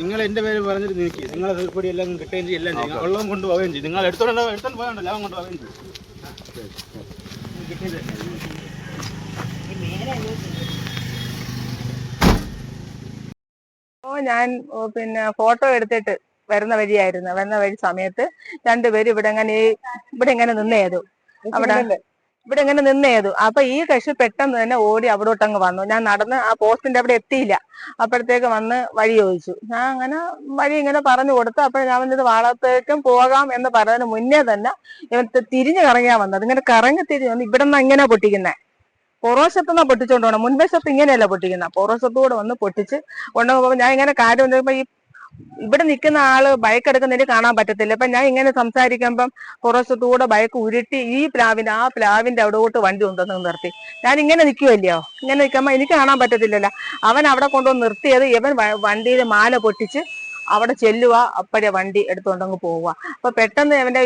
നിങ്ങൾ എന്റെ പേര് പറഞ്ഞിട്ട് നീക്കി. നിങ്ങളെ തീർപ്പടി എല്ലാം കിട്ടുകയും ചെയ്യും എല്ലാം ചെയ്യും. വെള്ളം കൊണ്ടുപോവുകയും ചെയ്യും. നിങ്ങൾ എടുത്തോണ്ട് എടുത്തോണ്ട് പോകണ്ട ലാഭം കൊണ്ടുപോവുകയും ചെയ്യും ഓ ഞാൻ പിന്നെ ഫോട്ടോ എടുത്തിട്ട് വരുന്ന വഴിയായിരുന്നു. വരുന്ന വഴി സമയത്ത് രണ്ടുപേരും ഇവിടെ ഇങ്ങനെ ഇവിടെ ഇങ്ങനെ നിന്നേതു? അവിടെ ഇവിടെ ഇങ്ങനെ നിന്നേതു അപ്പൊ ഈ കക്ഷി പെട്ടെന്ന് തന്നെ ഓടി അവിടോട്ടങ്ങ് വന്നു. ഞാൻ നടന്ന് ആ പോസ്റ്റിന്റെ അവിടെ എത്തിയില്ല. അപ്പോഴത്തേക്ക് വന്ന് വഴി ചോദിച്ചു. ഞാൻ അങ്ങനെ വഴി ഇങ്ങനെ പറഞ്ഞു കൊടുത്തു. അപ്പോൾ ഞാൻ വന്നത് വാളത്തേക്കും പോകാം എന്ന് പറയുന്നതിന് മുന്നേ തന്നെ ഇവൻ തിരിഞ്ഞു കറങ്ങിയാ വന്നത്. ഇങ്ങനെ കറങ്ങി തിരിഞ്ഞു വന്ന് ഇവിടെ നിന്ന് ഇങ്ങനെ പൊട്ടിക്കുന്നേ. പുറവശത്തുനിന്നാ പൊട്ടിച്ചോണ്ട് പോകണം മുൻവശത്ത് ഇങ്ങനെയല്ല പൊട്ടിക്കുന്ന. പുറവശത്തൂടെ വന്ന് പൊട്ടിച്ച് കൊണ്ടുപോകുമ്പോൾ ഞാൻ ഇങ്ങനെ കാര്യം ഈ ഇവിടെ നിൽക്കുന്ന ആൾ ബൈക്ക് എടുക്കുന്നതിന് കാണാൻ പറ്റത്തില്ല. ഇപ്പൊ ഞാൻ ഇങ്ങനെ സംസാരിക്കുമ്പം കുറച്ചുകൂടെ ബൈക്ക് ഉരുട്ടി ഈ പ്ലാവിന്റെ ആ പ്ലാവിന്റെ അവിടോട്ട് വണ്ടി ഉണ്ടെന്ന് നിർത്തി. ഞാൻ ഇങ്ങനെ നിൽക്കുമല്ലയോ ഇങ്ങനെ നിൽക്കുമ്പോ എനിക്ക് കാണാൻ പറ്റത്തില്ലല്ലോ. അവൻ അവിടെ കൊണ്ടുവന്ന് നിർത്തിയത് ഇവൻ വണ്ടിയിൽ മാല പൊട്ടിച്ച് അവിടെ ചെല്ലുക അപ്പോഴേ വണ്ടി എടുത്തുകൊണ്ടങ്ങ് പോവുക അപ്പൊ പെട്ടെന്ന് അവന്റെ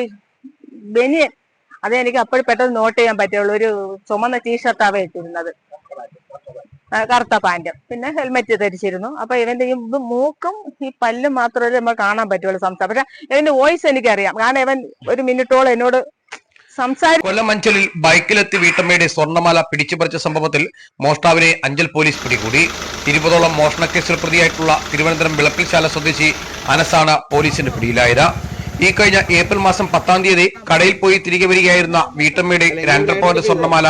ബനിയൻ അത് എനിക്ക് അപ്പോഴും പെട്ടെന്ന് നോട്ട് ചെയ്യാൻ പറ്റുള്ളൂ. ഒരു ചുമന്ന ടീഷർട്ടാവേ ഇട്ടിരുന്നത്. കറുത്ത പാന്റും പിന്നെ ഹെൽമെറ്റ് ധരിച്ചിരുന്നു. അപ്പൊ ഇവന്റെ ഈ മൂക്കും ഈ പല്ലും മാത്രമേ നമ്മൾ കാണാൻ പറ്റുള്ളൂ സംസാരം. പക്ഷെ ഇവന്റെ വോയിസ് എനിക്കറിയാം. കാരണം ഇവൻ ഒരു മിനിറ്റോളം എന്നോട് കൊല്ലം അഞ്ചലിൽ ബൈക്കിലെത്തി വീട്ടമ്മയുടെ സ്വർണമാല പിടിച്ചുപറിച്ച സംഭവത്തിൽ മോഷ്ടാവിനെ അഞ്ചൽ പോലീസ് പിടികൂടി. ഇരുപതോളം മോഷണക്കേസിൽ പ്രതിയായിട്ടുള്ള തിരുവനന്തപുരം വിളപ്പിൽശാല സ്വദേശി അനസാണ് പോലീസിന്റെ പിടിയിലായത്. ഈ കഴിഞ്ഞ ഏപ്രിൽ മാസം പത്താം തീയതി കടയിൽ പോയി തിരികെ വരികയായിരുന്ന വീട്ടമ്മയുടെ രണ്ടര പോയിന്റ് സ്വർണമാല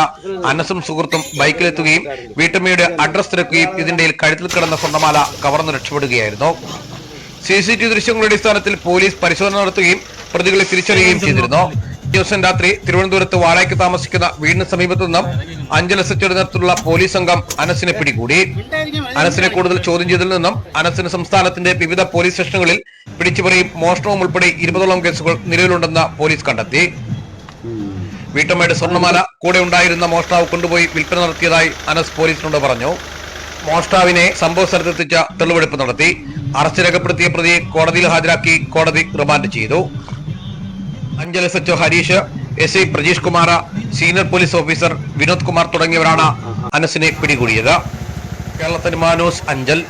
അനസും സുഹൃത്തും ബൈക്കിലെത്തുകയും വീട്ടമ്മയുടെ അഡ്രസ് തിരക്കുകയും ഇതിന്റെ കഴുത്തിൽ കിടന്ന സ്വർണമാല കവർന്ന് രക്ഷപ്പെടുകയായിരുന്നു. സി സി ടി ദൃശ്യങ്ങളുടെ അടിസ്ഥാനത്തിൽ പോലീസ് പരിശോധന നടത്തുകയും പ്രതികളെ തിരിച്ചറിയുകയും ചെയ്തിരുന്നു. ദിവസം രാത്രി തിരുവനന്തപുരത്ത് വാടകയ്ക്ക് താമസിക്കുന്ന വീടിന് സമീപത്തു നിന്നും അഞ്ചല എസ് നേതൃത്വത്തിലുള്ള പോലീസ് സംഘം അനസിനെ പിടികൂടി. അനസിനെ കൂടുതൽ ചോദ്യം ചെയ്തതിൽ നിന്നും അനസിന് സംസ്ഥാനത്തിന്റെ വിവിധ പോലീസ് സ്റ്റേഷനുകളിൽ പിടിച്ചുപറിയും മോഷണവും ഉൾപ്പെടെ ഇരുപതോളം കേസുകൾ നിലവിലുണ്ടെന്ന് പോലീസ് കണ്ടെത്തി. വീട്ടമ്മയുടെ സ്വർണമാല കൂടെ ഉണ്ടായിരുന്ന മോഷ്ടാവ് കൊണ്ടുപോയി വിൽപ്പന നടത്തിയതായി അനസ് പോലീസിനോട് പറഞ്ഞു. മോഷ്ടാവിനെ സംഭവ സ്ഥലത്തെത്തിച്ച തെളിവെടുപ്പ് നടത്തി. അറസ്റ്റ് രേഖപ്പെടുത്തിയ പ്രതിയെ കോടതിയിൽ ഹാജരാക്കി കോടതി റിമാൻഡ് ചെയ്തു. Anchal S H Harish S I Prajeesh Kumar senior police officer Vinod Kumar തുടങ്ങിയവരാണ് അനസിനെ പിടികൂടിയത്. കേരളത്തിന് മാനൂസ് അഞ്ചൽ.